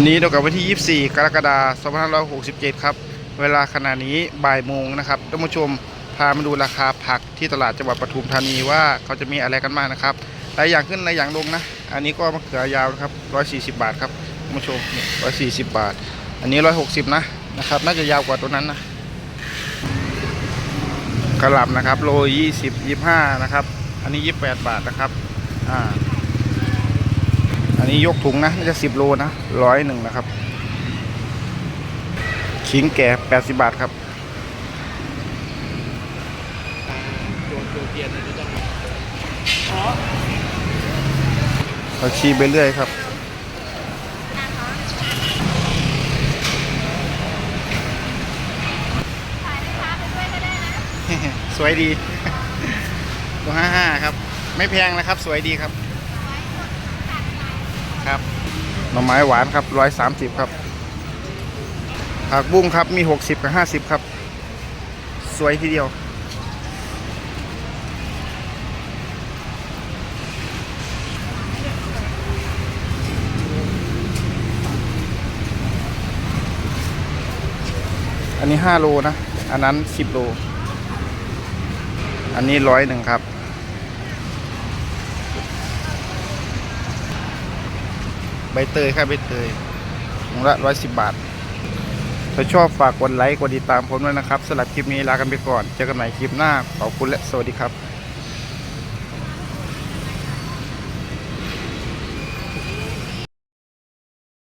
วันนี้เรากับวันที่ 24 กรกฎาคม 2567 ครับ เวลาขณะนี้บ่ายโมงนะครับท่านผู้ชมพามาดูราคาผักที่ตลาดจังหวัดปทุมธานีว่าเขาจะมีอะไรกันบ้างนะครับหลายอย่างขึ้นหลายอย่างลงนะ อันนี้ก็มะเขือยาวนะครับ 140 บาทครับท่านผู้ชม140 บาท อันนี้ 160 นะนะครับ น่าจะยาวกว่าตัวนั้นนะกระหล่ำนะครับ โล 20 25 นะครับ อันนี้ 28 บาทนะครับ อ่า อันนี้ยกถุงนะน่าจะสิบโลนะร้อยหนึ่งนะครับ ขิงแก่แปดสิบบาทครับเทียนจะต้องผักชีไปเรื่อยครับสวยดีตัวห้าห้าครับ ไม่แพงนะครับ สวยดีครับ ครับหน่อไม้หวานครับร้อยสามสิบครับผักบุ้งครับมีหกสิบกับห้าสิบครับ สวยทีเดียว อันนี้ห้าโลนะ อันนั้นสิบโล อันนี้ร้อยหนึ่งครับ ใบเตยครับใบเตยถุงละร้อยสิบบาท ถ้าชอบฝากกดไลค์กดติดตามผมด้วยนะครับสำหรับคลิปนี้ลากันไปก่อน เจอกันใหม่คลิปหน้า ขอบคุณและสวัสดีครับ